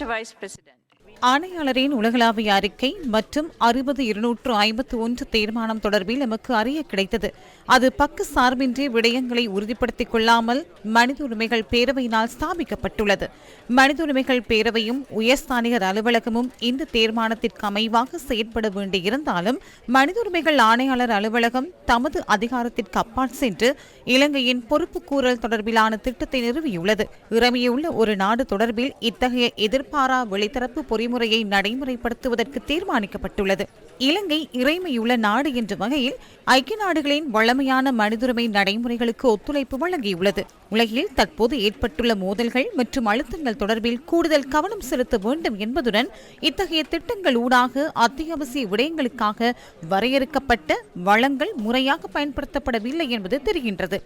Mr. Vice President. ஆணையாளரின் உலகளாவிய அறிக்கை மற்றும் அறுபது இருநூற்று ஐம்பத்து ஒன்று தீர்மானம் தொடர்பில் எமக்கு அறிய கிடைத்தது. அது பக்க சார்பின்றி விடயங்களை உறுதிப்படுத்திக் கொள்ளாமல் மனித உரிமைகள் பேரவையினால் ஸ்தாபிக்கப்பட்டுள்ளது. மனித உரிமைகள் பேரவையும் உயர்ஸ்தானிகர் அலுவலகமும் இந்த தீர்மானத்திற்கு அமைவாக செயற்பட வேண்டியிருந்தாலும் மனித உரிமைகள் ஆணையாளர் அலுவலகம் தமது அதிகாரத்திற்கு அப்பால் சென்று இலங்கையின் பொறுப்புக்கூறல் தொடர்பிலான திட்டத்தை நிறுவியுள்ளது. இறமையுள்ள ஒரு நாடு தொடர்பில் இத்தகைய எதிர்பாரா வெளித்தரப்பு பொறி பொறிமுறையை நடைமுறைப்படுத்துவதற்கு தீர்மானிக்கப்பட்டுள்ளது. இலங்கை இறைமையுள்ள நாடு என்ற வகையில் ஐக்கிய நாடுகளின் வளமையான மனிதுரிமை நடைமுறைகளுக்கு ஒத்துழைப்பு வழங்கியுள்ளது. உலகில் தற்போது ஏற்பட்டுள்ள மோதல்கள் மற்றும் அழுத்தங்கள் தொடர்பில் கூடுதல் கவனம் செலுத்த வேண்டும் என்பதுடன் இத்தகைய திட்டங்கள் ஊடாக அத்தியாவசிய விடயங்களுக்காக வரையறுக்கப்பட்ட வளங்கள் முறையாக பயன்படுத்தப்படவில்லை என்பது தெரிகின்றது.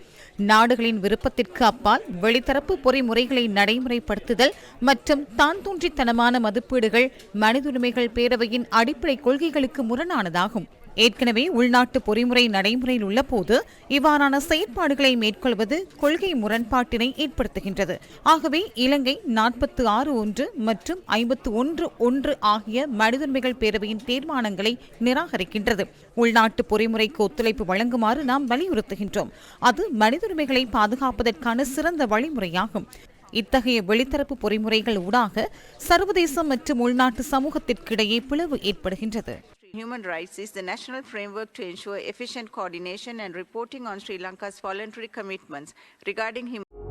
நாடுகளின் விருப்பத்திற்கு அப்பால் வெளித்தரப்பு பொறிமுறைகளை நடைமுறைப்படுத்துதல் மற்றும் தான் தோன்றித்தனமான மதிப்பீடுகள் மனித உரிமைகள் பேரவையின் அடிப்படை கொள்கைகளுக்கு முரணானதாகும். ஏற்கனவே உள்நாட்டு பொறிமுறை நடைமுறையில் உள்ள போது இவ்வாறான செயற்பாடுகளை மேற்கொள்வது கொள்கை முரண்பாட்டினை ஏற்படுத்துகின்றது. ஆகவே இலங்கை நாற்பத்து ஆறு ஒன்று மற்றும் ஐம்பத்து ஒன்று ஒன்று ஆகிய மனிதரிமைகள் பேரவையின் தீர்மானங்களை நிராகரிக்கின்றது. உள்நாட்டு பொறிமுறைக்கு ஒத்துழைப்பு வழங்குமாறு நாம் வலியுறுத்துகின்றோம். அது மனிதரிமைகளை பாதுகாப்பதற்கான சிறந்த வழிமுறையாகும். இத்தகைய வெளித்தரப்பு பொறிமுறைகள் ஊடாக சர்வதேச மற்றும் உள்நாட்டு சமூகத்திற்கிடையே பிளவு ஏற்படுகின்றது. Human rights is the national framework to ensure efficient coordination and reporting on Sri Lanka's voluntary commitments regarding human